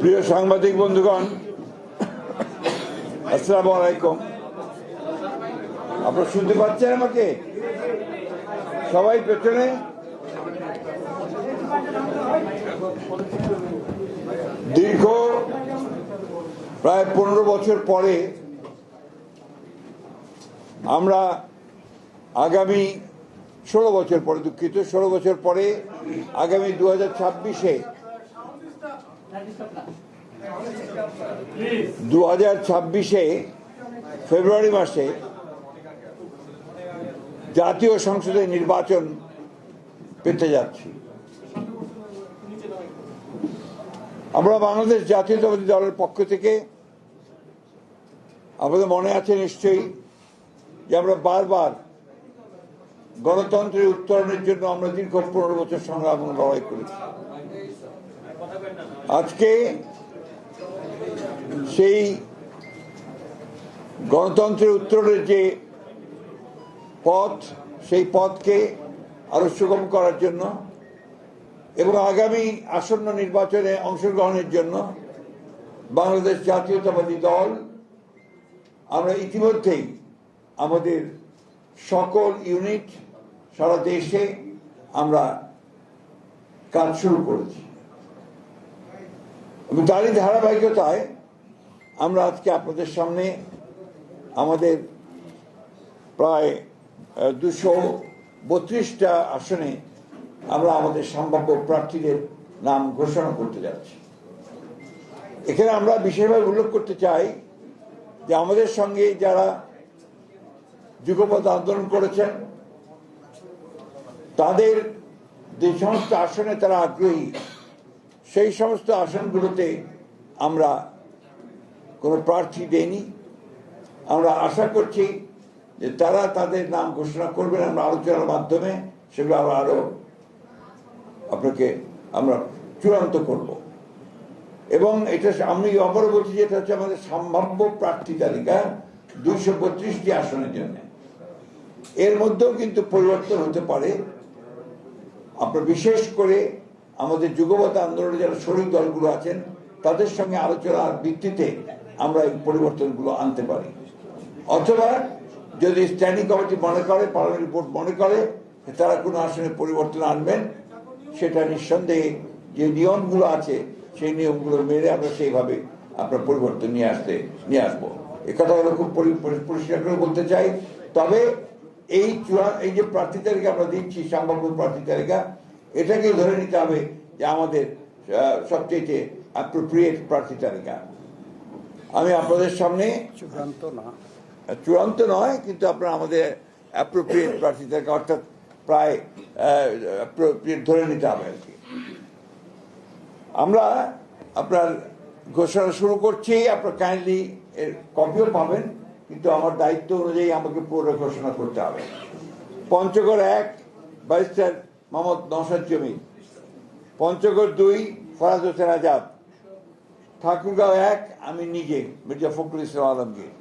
প্রিয় সাংবাদিক বন্ধুগণ, আসসালামু আলাইকুম। আপনারা শুনতে পাচ্ছেন আমাকে? সবাই পেছনে? দীর্ঘ প্রায় পনেরো বছর পরে আমরা আগামী ষোলো বছর পরে দুঃখিত, ষোলো বছর পরে আগামী দু হাজার ছাব্বিশে। দু হাজার ছাব্বিশে, ফেব্রুয়ারি মাসে জাতীয় সংসদে নির্বাচন পেতে যাচ্ছি। আমরা বাংলাদেশ জাতীয়তাবাদী দলের পক্ষ থেকে আমাদের মনে আছে নিশ্চয়ই যে আমরা বারবার গণতন্ত্রের উত্তরণের জন্য আমরা দীর্ঘ পনেরো বছর সংগ্রাম লড়াই করেছি। আজকে সেই গণতন্ত্রের উত্তরণের যে পথ, সেই পথকে আরও সুগম করার জন্য এবং আগামী আসন্ন নির্বাচনে অংশগ্রহণের জন্য বাংলাদেশ জাতীয়তাবাদী দল, আমরা ইতিমধ্যেই আমাদের সকল ইউনিট সারা দেশে আমরা কাজ শুরু করেছি। এবং তারই ধারাবাহিকতায় আমরা আজকে আপনাদের সামনে আমাদের প্রায় দুশো বত্রিশটা আসনে আমরা আমাদের সম্ভাব্য প্রার্থীদের নাম ঘোষণা করতে যাচ্ছি। এখানে আমরা বিশেষভাবে উল্লেখ করতে চাই যে আমাদের সঙ্গে যারা যুগপথ আন্দোলন করেছেন তাদের যে সমস্ত আসনে তারা আগ্রহী, সেই সমস্ত আসনগুলোতে আমরা কোনো প্রার্থী দেইনি। আমরা আশা করছি যে তারা তাদের নাম ঘোষণা করবেন, আমরা আলোচনার মাধ্যমে সেগুলো আমরা আরও আপনাকে আমরা চূড়ান্ত করব। এবং এটা আমি আবারও বলছি যে এটা হচ্ছে আমাদের সম্ভাব্য প্রার্থী তালিকা দুইশো বত্রিশটি আসনের জন্য। এর মধ্যেও কিন্তু পরিবর্তন হতে পারে। আপনার বিশেষ করে আমাদের যুগপথ আন্দোলনে যারা শরীর দলগুলো আছেন, তাদের সঙ্গে আলোচনার ভিত্তিতে আমরা এই পরিবর্তনগুলো আনতে পারি। অথবা যদি স্ট্যান্ডিং কমিটি মনে করে পার্লামেন্ট বোর্ড মনে করে তারা কোনো আসনে পরিবর্তন আনবেন, সেটা নিঃসন্দেহে যে নিয়মগুলো আছে, সেই নিয়মগুলো মেনে আমরা সেইভাবে আপনার পরিবর্তন নিয়ে আসতে, নিয়ে আসব। এ কথা হলো খুব পরি- পরি- পরিষ্কার করে বলতে চাই। তবে এই চূড়া এই যে প্রার্থী তালিকা আমরা দিচ্ছি সম্ভাব্য প্রার্থী তালিকা এটাকে ধরে নিতে হবে যে আমাদের সবচেয়ে অ্যাপ্রোপ্রিয়েট প্রার্থী তালিকা। আমি আপনাদের সামনে চূড়ান্ত না। চূড়ান্ত নয় কিন্তু আপনার আমাদের অ্যাপ্রোপ্রিয়েট প্রার্থী তালিকা অর্থাৎ প্রায় অ্যাপ্রোপ্রিয়েট ধরে নিতে হবে আর কি। আমরা আপনার ঘোষণা শুরু করছি আপনার কাইন্ডলি এর কপিও পাবেন। কিন্তু আমার দায়িত্ব অনুযায়ী আমাকে পুরো ঘোষণা করতে হবে। পঞ্চগড় এক ব্যারিস্টার মোহাম্মদ নওশাদ জমির পঞ্চগড় দুই, ফরাজ হোসেন আজাদ। ঠাকুরগাঁও এক, আমি নিজে, মির্জা ফখরুল ইসলাম আলমগীর।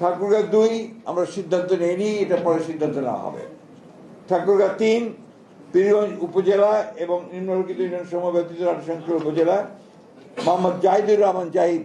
ঠাকুরগাঁও দুই, আমরা সিদ্ধান্ত নেইনি, এটা পরে সিদ্ধান্ত নেওয়া হবে। ঠাকুরগাঁও তিন, পীরগঞ্জ উপজেলা এবং নিম্নলিখিত সময় রাজশঙ্কর উপজেলা। মোহাম্মদ জাহিদুর রহমান জাহিদ।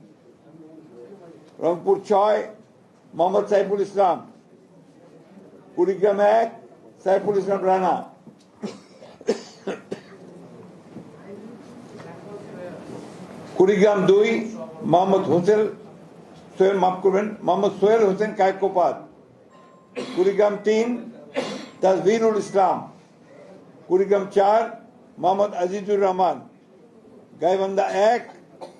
রংপুর ছয় মোহাম্মদ সাইফুল ইসলাম কুড়িগ্রাম এক সাইফুল ইসলাম রানা কুড়িগ্রাম দুই মোহাম্মদ হোসেন সোহেল মাফ করবেন মোহাম্মদ সোহেল হোসেন কায়কোপাত কুড়িগ্রাম তিন তাজভিরুল ইসলাম কুড়িগ্রাম চার মোহাম্মদ আজিজুর রহমান গাইবান্ধা এক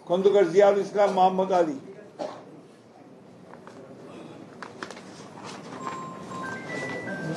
খন্দকার জিয়াউল ইসলাম মোহাম্মদ আলী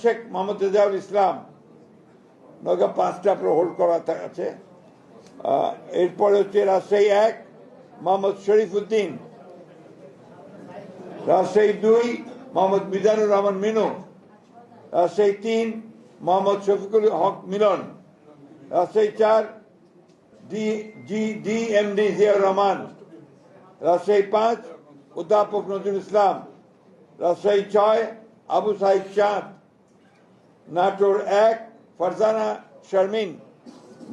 শেখ মোহাম্মদ রেজাউল ইসলাম। নওগাঁ পাঁচটা আপনার হোল্ড করা আছে। এরপরে হচ্ছে রাজশাহী এক মোহাম্মদ শরীফ উদ্দিন রাজশাহী দুই মোহাম্মদ মিজানুর রহমান মিনু। রাজশাহী তিন মোহাম্মদ শফিকুল হক মিলন। রাজশাহী চার, D, G, D, M, D, Ziaur Rahman. Rajshahi পাঁচ অধ্যাপক নজরুল ইসলাম। রাজশাহী ছয় আবু সাহিদ চাঁদ নাটোর এক, ফারজানা শারমিন,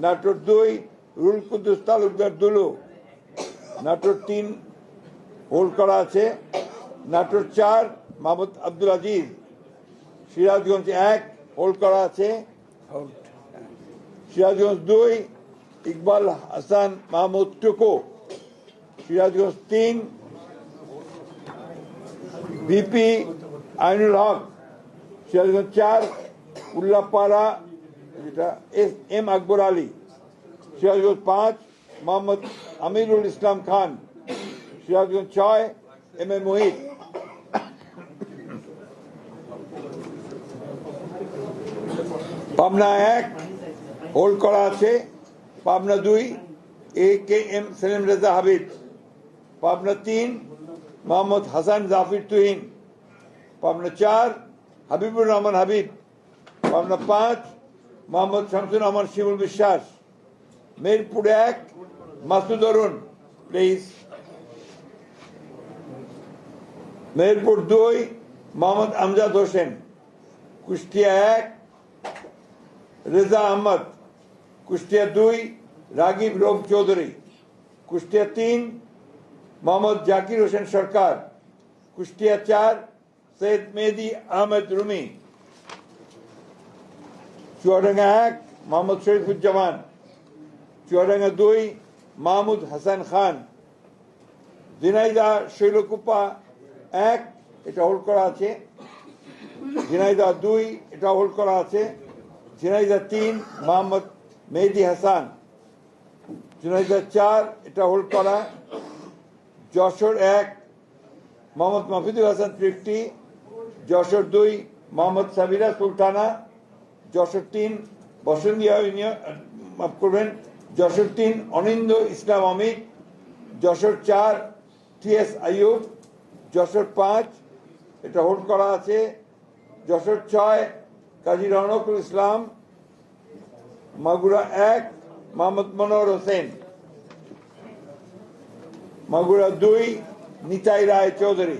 নাটোর দুই, রুল কুদ্দুস তালুকদার দুলু, নাটোর তিন হোল্ড করা আছে, নাটোর চার, মাহমুদ আব্দুল আজিজ, সিরাজগঞ্জ এক হোল্ড করা আছে, সিরাজগঞ্জ দুই, ইকবাল হাসান মাহমুদ টুকু, সিরাজগঞ্জ তিন, বিপি আইনুল হক সিরাজগঞ্জ চার উল্লাপাড়া যেটা এস এম আকবর আলী সিরাজগঞ্জ পাঁচ মোহাম্মদ আমিরুল ইসলাম খান সিরাজগঞ্জ ছয় এম এ মোহিত পাবনা এক হোল্ড করা আছে পাবনা দুই A K M Selim Reza Habib Pabna তিন মোহাম্মদ হাসান জাফির তুহিন পাবনা চার, হাবিবুর রহমান হাবিব, পাবনা পাঁচ, মোহাম্মদ শামসুর রহমান, শিমুল বিশ্বাস। মেরপুর এক, মাসুদ অরুণ প্লিজ মেহেরপুর দুই, মোহাম্মদ আমজাদ হোসেন, কুষ্টিয়া এক, রেজা আহমদ, কুষ্টিয়া দুই, রাগিব রোগ চৌধুরী। কুষ্টিয়া তিন, মোহাম্মদ জাকির হোসেন সরকার, কুষ্টিয়া চার সৈয়দ মেহেদি আহমেদ রুমি চুয়াডাঙ্গা এক, মোহাম্মদ শরীফুজ্জামান। চুয়াডাঙ্গা দুই, মাহমুদ হাসান খান। ঝিনাইদা শৈলকুপা এক, এটা হোল্ড করা আছে। ঝিনাইদা দুই, এটা হোল্ড করা আছে। ঝিনাইদা তিন, মোহাম্মদ মেহেদি হাসান। ঝিনাইদা চার, এটা হোল্ড করা। যশোর এক, মোহাম্মদ মাফিদুল হাসান ফিফটি যশোর দুই, মোহাম্মদ সাবিরা সুলতানা, যশোর তিন বসন্তিয়া ইউনিয়ন, মাফ করবেন, যশোর তিন, অনিন্দ ইসলাম অমিত, যশোর চার, টি এস আইয়ুব, যশোর পাঁচ, এটা হোল্ড করা আছে, যশোর ছয়, কাজী রনকুল ইসলাম, মাগুরা এক, মোহাম্মদ মনোহর হোসেন। মাগুরা দুই, নিতাই রায় চৌধুরী।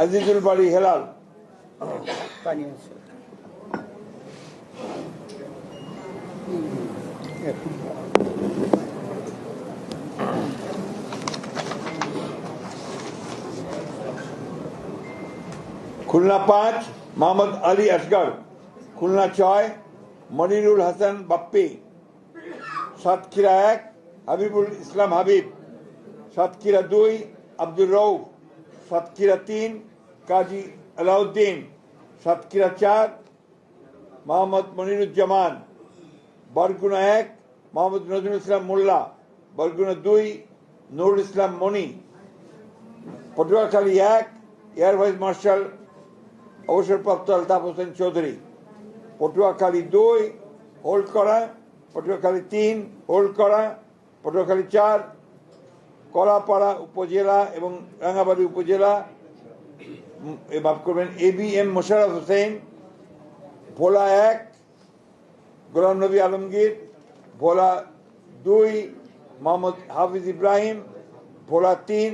আজিজুল বাড়ি হেলাল। খুলনা পাঁচ, মোহাম্মদ আলী আসগর খুলনা ছয়, মনিরুল হাসান বাপ্পি। সাতক্ষীরা এক, হাবিবুল ইসলাম হাবিব। সাতক্ষীরা দুই, আব্দুর রৌফ সাতক্ষীরা তিন কাজী আলাউদ্দিন সাতক্ষীরা চার মোহাম্মদ মনিরুজ্জামান, বরগুনা এক, মোহাম্মদ নজরুল ইসলাম মোল্লা, বরগুনা দুই, নুরুল ইসলাম মনি। পটুয়াখালী এক, এয়ার ভাইস মার্শাল অবসরপ্রাপ্ত আলতাফ হোসেন চৌধুরী। পটুয়াখালী দুই হোল্ড করা পটুয়াখালী তিন হোল্ড করা পটুয়াখালী চার, কলাপাড়া উপজেলা এবং রাঙ্গাবাড়ি উপজেলা মাফ করবেন A B M Mosharraf Hossain, Bhola এক, গোলাম নবী আলমগীর, ভোলা দুই, মোহাম্মদ হাফিজ ইব্রাহিম, ভোলা তিন,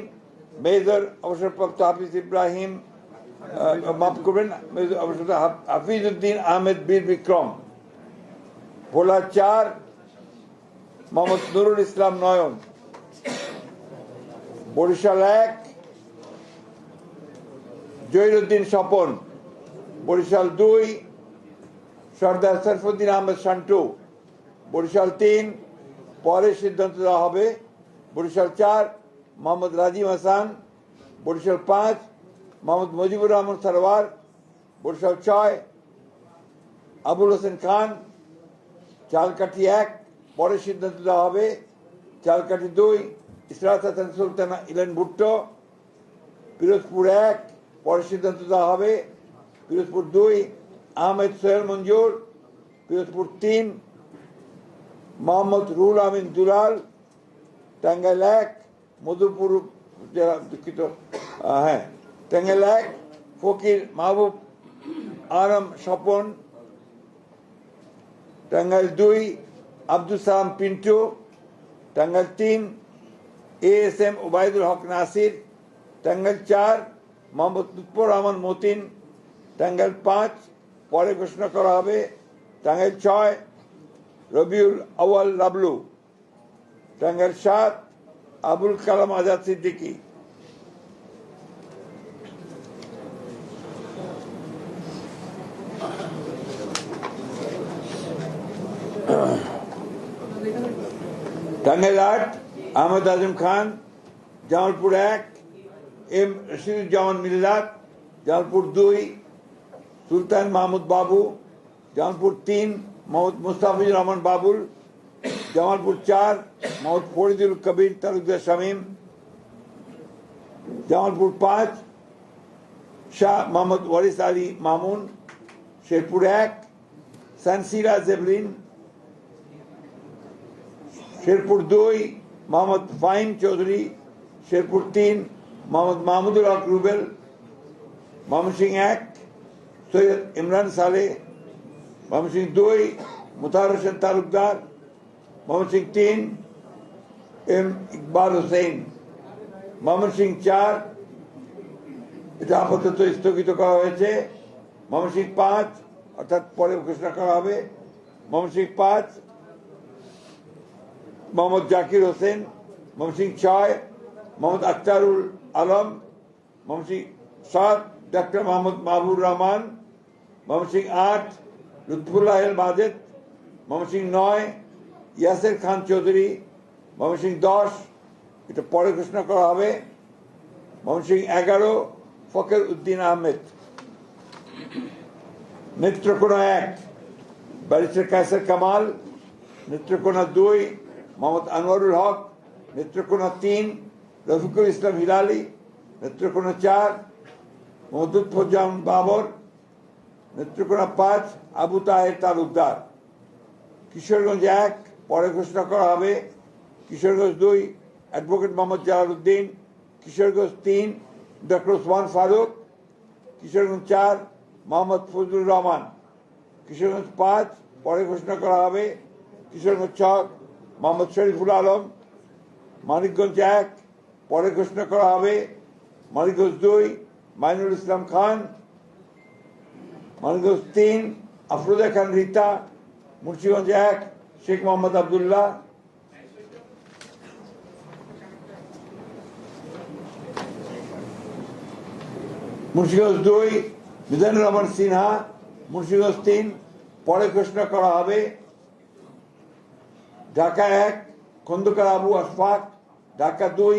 মেজর অবসরপ্রাপ্ত হাফিজ ইব্রাহিম মাফ করবেন হাফিজ উদ্দিন আহমেদ বীর বিক্রম, ভোলা চার, মোহাম্মদ নুরুল ইসলাম নয়ন, বরিশাল এক জহিরুদ্দিন স্বপন, বরিশাল দুই, সর্দার সরফুদ্দিন আহমেদ শান্টু বরিশাল তিন, পরে সিদ্ধান্ত দেওয়া হবে, বরিশাল চার, মোহাম্মদ রাজিম হাসান, বরিশাল পাঁচ, মোহাম্মদ মুজিবুর রহমান সরওয়ার বরিশাল ছয়, আবুল হোসেন খান, চালকাঠি এক, পরে সিদ্ধান্ত দেওয়া হবে, চালকাঠি দুই ইসরাত হাসান সুলতানা ইলেন ভুট্টো, পিরোজপুর এক পরে সিদ্ধান্ত দেওয়া হবে, পিরোজপুর দুই, আহমেদ সোহেল মঞ্জুর, পিরোজপুর তিন, মোহাম্মদ রুল আমিন দুলাল, টাঙ্গাইল এক, মধুপুর জেলা দুঃখিত হ্যাঁ টাঙ্গাইল এক, ফকির মাহবুব আরম স্বপন, টাঙ্গাইল দুই, আব্দুল সালাম পিন্টু, টাঙ্গাইল তিন, A S M Obaidul Haque Nasir, Tangail চার মোহাম্মদ লুৎফর রহমান মতিন, টাঙ্গাইল পাঁচ, পরে ঘোষণা করা হবে টাঙ্গাইল ছয়, রবিউল আওয়াল লাবলু, টাঙ্গাইল সাত, আবুল কালাম আজাদ সিদ্দিকী। টাঙ্গাইল আট, আহমদ আজম খান, জামালপুর এক এম রশিদুজ্জামান মিল্লাত জামালপুর দুই, সুলতান মাহমুদ বাবু, জামালপুর তিন, মোহাম্মদ মুস্তাফিজুর রহমান বাবুল, জামালপুর চার, মোহাম্মদ ফরিদুল কবির তালুকদার শামীম, জামালপুর পাঁচ, শাহ মোহাম্মদ ওয়ারিস আলী মামুন, শেরপুর এক, সানসিরা জেবলিন শেরপুর দুই, মোহাম্মদ ফাহিম চৌধুরী, শেরপুর তিন মোহাম্মদ মাহমুদুল হক রুবেল ময়মনসিং এক, সৈয়দ ইমরান সালে ময়মনসিং দুই মুতার হোসেন তালুকদার ময়মনসিং তিন, এম ইকবাল হোসেন ময়মনসিং চার, এটা আপাতত স্থগিত করা হয়েছে ময়মনসিং পাঁচ, অর্থাৎ পরে ঘোষণা করা হবে ময়মনসিং পাঁচ, মোহাম্মদ জাকির হোসেন মমসিং ছয়, মোহাম্মদ আখতারুল আলম মমসিং সাত ডক্টর মোহাম্মদ মাহবুর রহমান মমসিং আট লুৎফুল্লাহ বাজেদ ময়মনসিং নয় ইয়াসের খান চৌধুরী ময়মনসিং দশ এটা পরে ঘোষণা করা হবে। ময়মনসিং এগারো ফকের উদ্দিন আহমেদ। নেত্রকোনা এক, ব্যারিস্টার কায়সার কামাল। নেত্রকোনা দুই, মোহাম্মদ আনোয়ারুল হক। নেত্রকোনা তিন রফিকুল ইসলাম হিলালি, নেত্রকোনা চার মহদুদ্দোজামান বাবর, নেত্রকোনা পাঁচ, আবু তাহের তালুকদার। কিশোরগঞ্জ এক, পরে ঘোষণা করা হবে কিশোরগঞ্জ দুই, অ্যাডভোকেট মোহাম্মদ জালালউদ্দিন কিশোরগঞ্জ তিন, ডক্টর ওসমান ফারুক, কিশোরগঞ্জ চার, মোহাম্মদ ফজলুর রহমান। কিশোরগঞ্জ পাঁচ, পরে ঘোষণা করা হবে কিশোরগঞ্জ ছক, মোহাম্মদ শরীফুল আলম। মানিকগঞ্জ এক পরে ঘোষণা করা হবে মানিকগঞ্জ দুই, মাইনুল ইসলাম খান মানিকগঞ্জ তিন, আফরোজা খান রীতা, মুন্সিগঞ্জ এক, শেখ মোহাম্মদ আবদুল্লাহ। মুন্সিগঞ্জ দুই, মিজানুর রহমান সিনহা, মুন্সিগঞ্জ তিন, পরে ঘোষণা করা হবে। ঢাকা এক, খন্দকার আবু আশফাক, ঢাকা দুই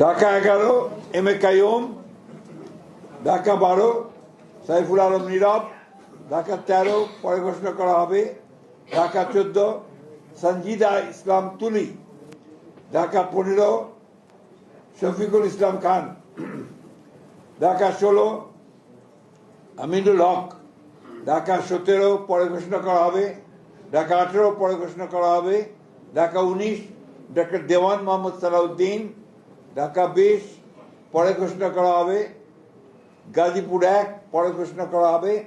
ঢাকা এগারো, এম এ কাইম ঢাকা বারো, সাইফুল আলম নীরব, ঢাকা তেরো, পরে ঘোষণা করা হবে, ঢাকা চোদ্দ সঞ্জিদা ইসলাম তুলি, ঢাকা পনেরো, শফিকুল ইসলাম খান, ঢাকা ষোলো, আমিনুল হক, ঢাকা সতেরো, পরে ঘোষণা করা হবে, ঢাকা আঠেরো, পরে ঘোষণা করা হবে, ঢাকা উনিশ, ডক্টর দেওয়ান মোহাম্মদ সালাউদ্দিন ঢাকা বিশ, পরে ঘোষণা করা হবে। গাজীপুর এক, পরে ঘোষণা করা হবে।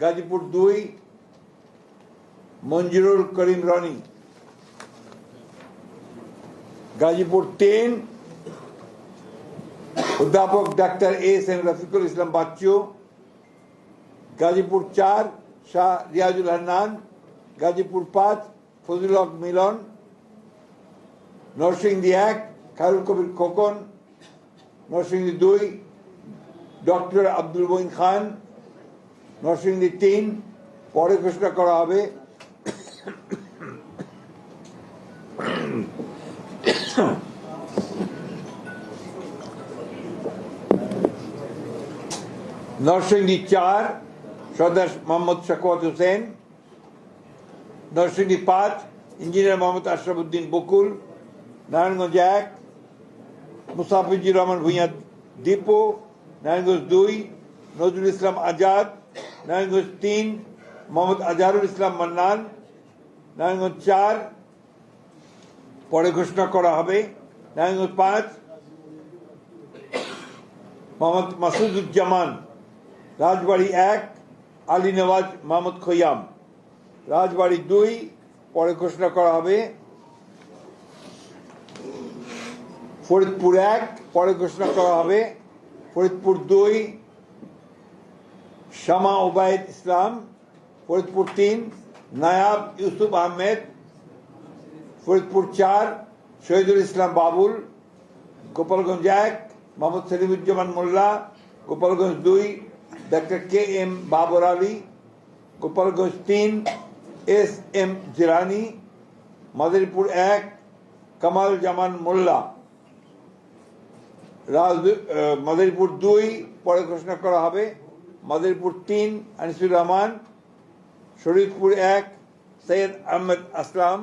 গাজীপুর দুই, মঞ্জুরুল করিম রনি। গাজীপুর তিন, অধ্যাপক ডাক্তার এস এম রফিকুল ইসলাম বাচ্চু। গাজীপুর চার, শাহ রিয়াজুল হান্নান। গাজীপুর পাঁচ, ফজলুল হক মিলন। নরসিংদী এক খায়রুল কবির খোকন, নরসিংদী দুই, ডক্টর আব্দুল মঈন খান, নরসিংদী তিন, পরে ঘোষণা করা হবে। নরসিংদী চার, সর্দার মোহাম্মদ শাকওয়াত হোসেন। নরসিংদী পাঁচ, ইঞ্জিনিয়ার মোহাম্মদ আশরাফুদ্দিন বকুল। নারায়ণগঞ্জ এক মুসাফিজুর রহমান ভূঁইয়া দীপু, নারায়ণগঞ্জ দুই, নজরুল ইসলাম আজাদ, নারায়ণগঞ্জ তিন, মোহাম্মদ আজহারুল ইসলাম মান্নান, নারায়ণগঞ্জ চার, পরে ঘোষণা করা হবে, নারায়ণগঞ্জ পাঁচ, মোহাম্মদ মাসুদুজ্জামান, রাজবাড়ি এক, আলী নওয়াজ মোহাম্মদ খৈয়াম। রাজবাড়ি দুই, পরে ঘোষণা করা হবে ফরিদপুর এক, পরে ঘোষণা করা হবে ফরিদপুর দুই, শামা ওবায়দ ইসলাম, ফরিদপুর তিন, নায়াব ইউসুফ আহমেদ, ফরিদপুর চার, শহীদুল ইসলাম বাবুল, গোপালগঞ্জ এক, মোহাম্মদ সেলিমুজ্জামান মোল্লা, গোপালগঞ্জ দুই doctor K M Babar Ali, Gopalganj তিন, এস এম জিরানি মাদারীপুর এক, কামাল জামান মোল্লা। মাদারীপুর দুই, পরে ঘোষণা করা হবে। মাদারীপুর তিন, আনিসুর রহমান। শরীদপুর এক, সৈয়দ আহমেদ আসলাম।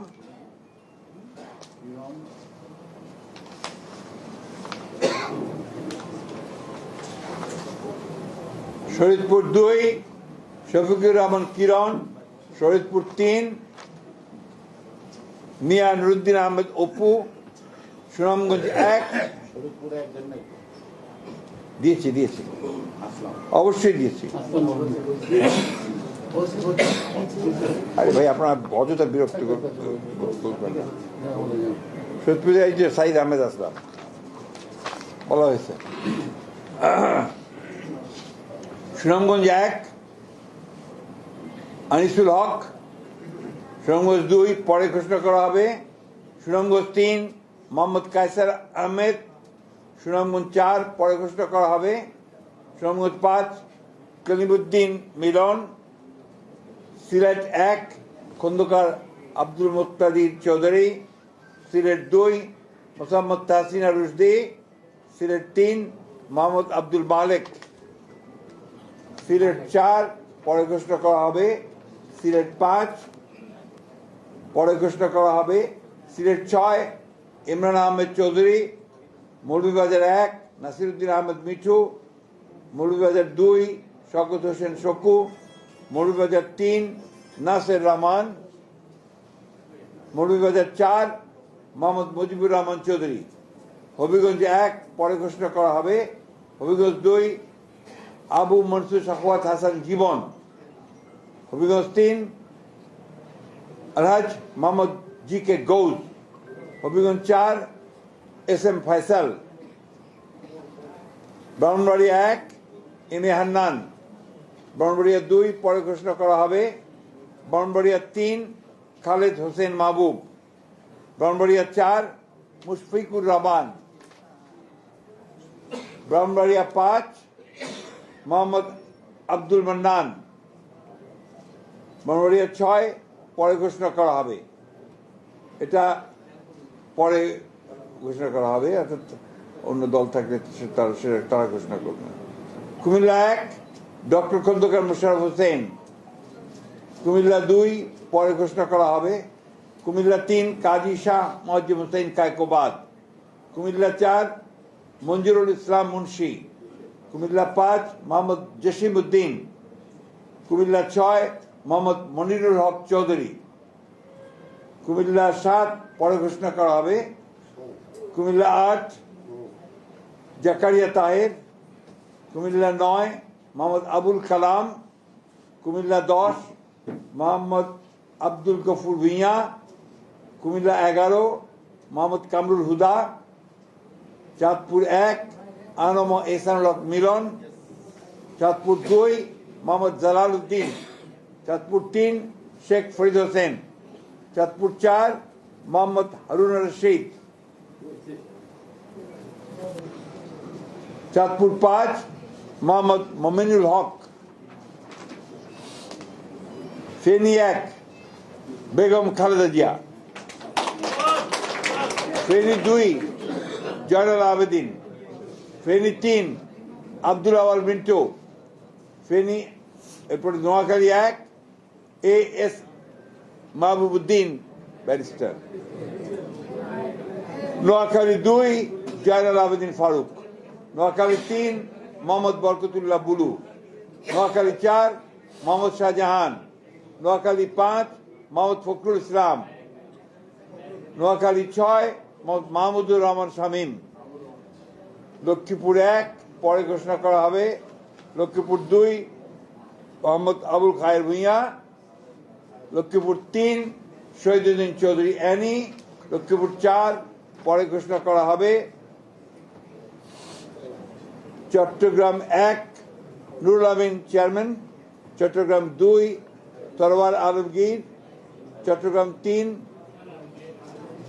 শরীদপুর দুই, শফিকুর রহমান কিরণ। শরীদপুর তিন, মিয়া নুরুদ্দিন আহমেদ অপু। সুনামগঞ্জ এক শরীরপুরে একজন নাই? দিয়েছি দিয়েছি। অবশ্যই দিয়েছি। আরে ভাই আপনার অযথা বিরক্ত করবেন না। সত্যি এই যে সাইদ আহমেদ আসলাম। বলা হয়েছে। সুনামগঞ্জ এক আনিসুল হক। সুনামগঞ্জ দুই পরে ঘোষণা করা হবে। সুনামগঞ্জ তিন মোহাম্মদ কায়সার আহমেদ। সুনামগঞ্জ চার, পরে ঘোষণা করা হবে। সুনামগঞ্জ পাঁচ কলিমুদ্দিন মিলন, সিলেট এক, খন্দকার আব্দুল মুক্তাদির চৌধুরী, সিলেট দুই, মোসাম্মদ তাহসিনা রুশদি, সিলেট তিন, মোহাম্মদ আব্দুল মালেক। সিলেট চার, পরে ঘোষণা করা হবে। সিলেট পাঁচ, পরে ঘোষণা করা হবে। সিলেট ছয়, ইমরান আহমেদ চৌধুরী মৌলভীবাজার এক, নাসিরুদ্দিন আহমেদ মিঠু মৌলভীবাজার দুই শকত হোসেন শকু মৌলভীবাজার তিন, নাসের রহমান মৌলভীবাজার চার, মোহাম্মদ মুজিবুর রহমান চৌধুরী। হবিগঞ্জ এক, পরে ঘোষণা করা হবে। হবিগঞ্জ দুই, আবু মনসুর শাহওয়াত হাসান জীবন। হবিগঞ্জ তিন, আলহাজ মোহাম্মদ জি কে গৌজ। হবিগঞ্জ চার এস এম ফয়সাল। ব্রাহ্মণবাড়িয়া এক এম এ হান্নান ব্রাহ্মণবাড়িয়া দুই, পরে ঘোষণা করা হবে। ব্রাহ্মণবাড়িয়া তিন, খালেদ হোসেন মাহবুব। ব্রাহ্মণবাড়িয়া চার, মুশফিকুর রহমান। ব্রাহ্মণবাড়িয়া পাঁচ, মোহাম্মদ আব্দুল মান্নান। ব্রাহ্মণবাড়িয়া ছয়, পরে ঘোষণা করা হবে। এটা পরে ঘোষণা করা হবে অর্থাৎ অন্য দল থাকলে তারা তারা ঘোষণা করবে। কুমিল্লা এক, ডক্টর খন্দকার মোশারফ হোসেন। কুমিল্লা দুই, পরে ঘোষণা করা হবে। কুমিল্লা তিন, কাজী শাহ মজিব হোসেন কায়কোবাদ। কুমিল্লা চার, মঞ্জুরুল ইসলাম মুন্সি। কুমিল্লা পাঁচ, মোহাম্মদ জসিম উদ্দিন কুমিল্লা ছয়, মোহাম্মদ মনিরুল হক চৌধুরী। কুমিল্লা সাত, পরে ঘোষণা করা হবে। কুমিল্লা আট, জাকারিয়া তাহের, কুমিল্লা নয়, মোহাম্মদ আবুল কালাম, কুমিল্লা দশ, মোহাম্মদ আব্দুল গফুর ভুঁইয়া, কুমিল্লা এগারো, মোহাম্মদ কামরুল হুদা, চাঁদপুর এক, আনম এসানুল মিলন, চাঁদপুর দুই, মোহাম্মদ জালাল উদ্দিন চাঁদপুর তিন, শেখ ফরিদ হোসেন, চাঁদপুর চার, মোহাম্মদ হারুন রশিদ। চাঁদপুর পাঁচ মোহাম্মদ মমিনুল হক ফেনী এক বেগম খালেদা জিয়া ফেনী দুই জয়নাল আবেদিন ফেনী তিন আব্দুল আওয়াল মিন্টু ফেনী এরপরে নোয়াখালী এক A S Mahbubuddin barrister Noakhali দুই, জয়নাল আবেদিন ফারুক। নোয়াখালী তিন, মোহাম্মদ বরকতুল্লাহ বুলু। নোয়াখালী চার, মোহাম্মদ শাহজাহান। নোয়াখালী পাঁচ, মোহাম্মদ ফখরুল ইসলাম। নোয়াখালী ছয় মাহমুদুর রহমান শামীম। লক্ষ্মীপুর এক, পরে ঘোষণা করা হবে। লক্ষ্মীপুর দুই, মোহাম্মদ আবুল খায়ের ভূঁইয়া। লক্ষ্মীপুর তিন, শহীদুদ্দিন চৌধুরী অ্যানি। লক্ষ্মীপুর চার পরে ঘোষণা করা হবে। চট্টগ্রাম এক, নুরুল আমিন চেয়ারম্যান। চট্টগ্রাম দুই, তরওয়ার আলমগীর। চট্টগ্রাম তিন,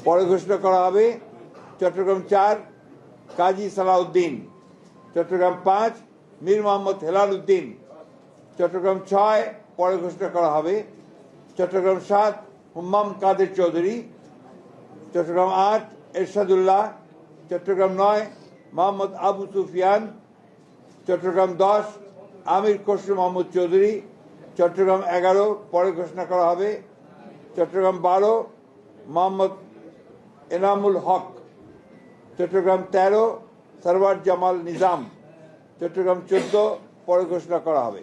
পরে ঘোষণা করা হবে। চট্টগ্রাম চার, কাজী সালাউদ্দিন। চট্টগ্রাম পাঁচ, মীর মোহাম্মদ হেলাল উদ্দিন চট্টগ্রাম ছয়, পরে ঘোষণা করা হবে। চট্টগ্রাম সাত, হুম্মাম কাদের চৌধুরী। চট্টগ্রাম আট এরশাদুল্লাহ চট্টগ্রাম নয় মোহাম্মদ আবু সুফিয়ান চট্টগ্রাম দশ আমির খসরু মোহাম্মদ চৌধুরী চট্টগ্রাম এগারো পরে ঘোষণা করা হবে চট্টগ্রাম বারো মোহাম্মদ এনামুল হক চট্টগ্রাম তেরো সরওয়ার জামাল নিজাম চট্টগ্রাম চোদ্দ পরে ঘোষণা করা হবে।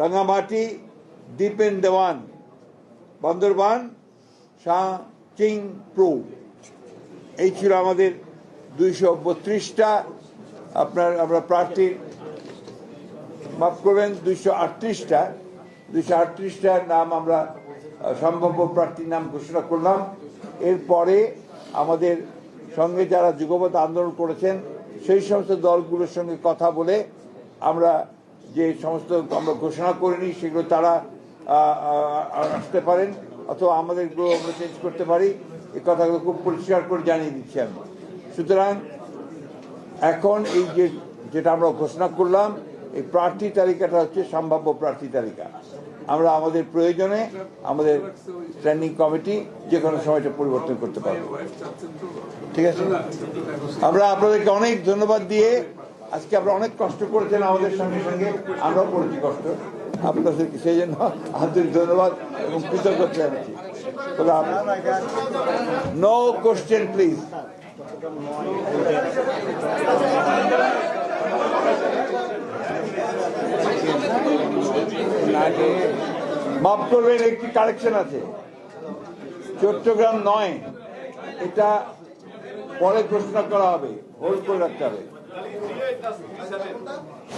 রাঙামাটি দীপেন দেওয়ান, বান্দরবান, শাহ চিং প্রু। এই ছিল আমাদের দুইশো বত্রিশটা। আপনার, আমরা প্রার্থীর মাফ করবেন, দুইশো আটত্রিশটা। দুইশো আটত্রিশটার নাম আমরা সম্ভাব্য প্রার্থীর নাম ঘোষণা করলাম। এরপরে আমাদের সঙ্গে যারা যুগপথ আন্দোলন করেছেন, সেই সমস্ত দলগুলোর সঙ্গে কথা বলে আমরা যে সমস্ত আমরা ঘোষণা করিনি, সেগুলো তারা আসতে পারেন, অথবা আমাদেরগুলো আমরা চেঞ্জ করতে পারি। এই কথাগুলো খুব পরিষ্কার করে জানিয়ে দিচ্ছি আমি। সুতরাং, এখন এই যে, যেটা আমরা ঘোষণা করলাম, এই প্রার্থী তালিকাটা হচ্ছে সম্ভাব্য প্রার্থী তালিকা। আমরা আমাদের প্রয়োজনে আমাদের স্ট্যান্ডিং কমিটি যে কোনো সময়টা পরিবর্তন করতে পারব। ঠিক আছে? আমরা আপনাদেরকে অনেক ধন্যবাদ দিয়ে আজকে আপনারা অনেক কষ্ট করেছেন আমাদের সঙ্গে সঙ্গে, আমরাও করেছি কষ্ট। আপনাদেরকে সেই জন্য আন্তরিক ধন্যবাদ এবং কৃতজ্ঞতা জানাচ্ছি। নো কোশ্চেন প্লিজ মাফ করবেন, একটি কারেকশন আছে। চট্টগ্রাম নয়। এটা পরে ঘোষণা করা হবে হোল্ড করে রাখতে হবে।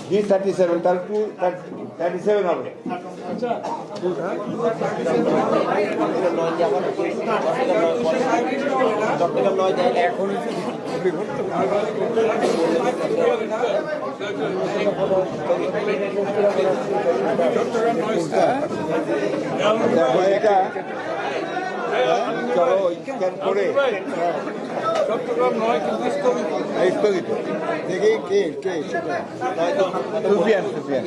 জি থার্টি সেভেন তার টু থার্টি সেভেন হবে এটা চলো স্ক্যান করে চট্টগ্রাম নয় কিন্তু স্থগিত। এই স্থগিত। দেখি কে কে সুফিয়ান সুফিয়ান।